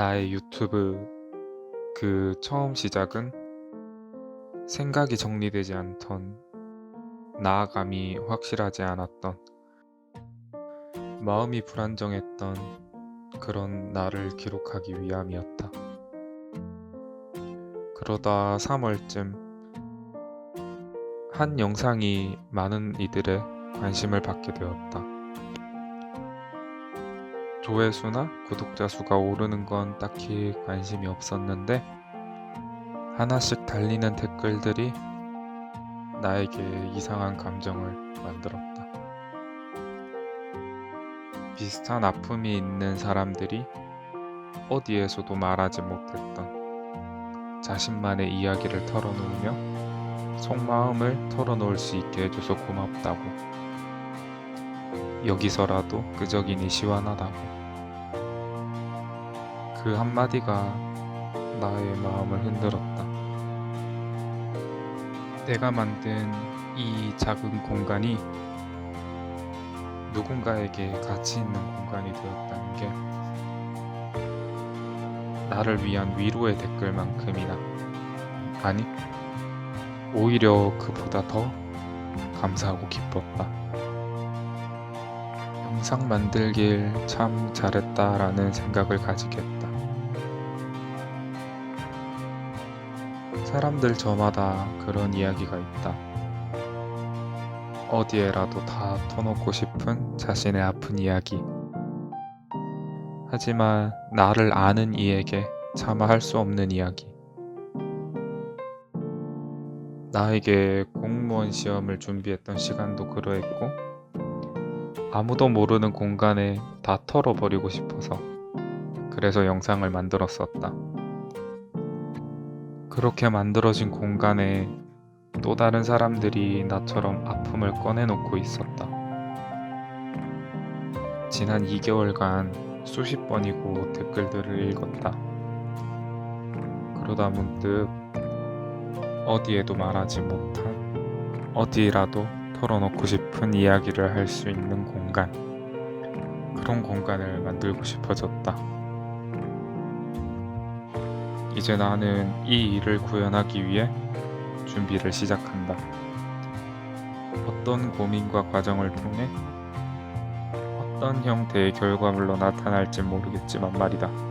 나의 유튜브 그 처음 시작은 생각이 정리되지 않던 나아감이 확실하지 않았던 마음이 불안정했던 그런 나를 기록하기 위함이었다. 그러다 3월쯤 한 영상이 많은 이들의 관심을 받게 되었다. 조회수나 구독자 수가 오르는 건 딱히 관심이 없었는데 하나씩 달리는 댓글들이 나에게 이상한 감정을 만들었다. 비슷한 아픔이 있는 사람들이 어디에서도 말하지 못했던 자신만의 이야기를 털어놓으며 속마음을 털어놓을 수 있게 해줘서 고맙다고. 여기서라도 끄적이니 시원하다고. 그 한마디가 나의 마음을 흔들었다. 내가 만든 이 작은 공간이 누군가에게 가치 있는 공간이 되었다는 게 나를 위한 위로의 댓글만큼이나 아니 오히려 그보다 더 감사하고 기뻤다. 영상 만들길 참 잘했다라는 생각을 가지게 했다. 사람들 저마다 그런 이야기가 있다. 어디에라도 다 터놓고 싶은 자신의 아픈 이야기. 하지만 나를 아는 이에게 차마 할 수 없는 이야기. 나에게 공무원 시험을 준비했던 시간도 그러했고, 아무도 모르는 공간에 다 털어버리고 싶어서, 그래서 영상을 만들었었다. 그렇게 만들어진 공간에 또 다른 사람들이 나처럼 아픔을 꺼내놓고 있었다. 지난 2개월간 수십 번이고 댓글들을 읽었다. 그러다 문득 어디에도 말하지 못한 어디라도 털어놓고 싶은 이야기를 할 수 있는 공간. 그런 공간을 만들고 싶어졌다. 이제 나는 이 일을 구현하기 위해 준비를 시작한다. 어떤 고민과 과정을 통해 어떤 형태의 결과물로 나타날지 모르겠지만 말이다.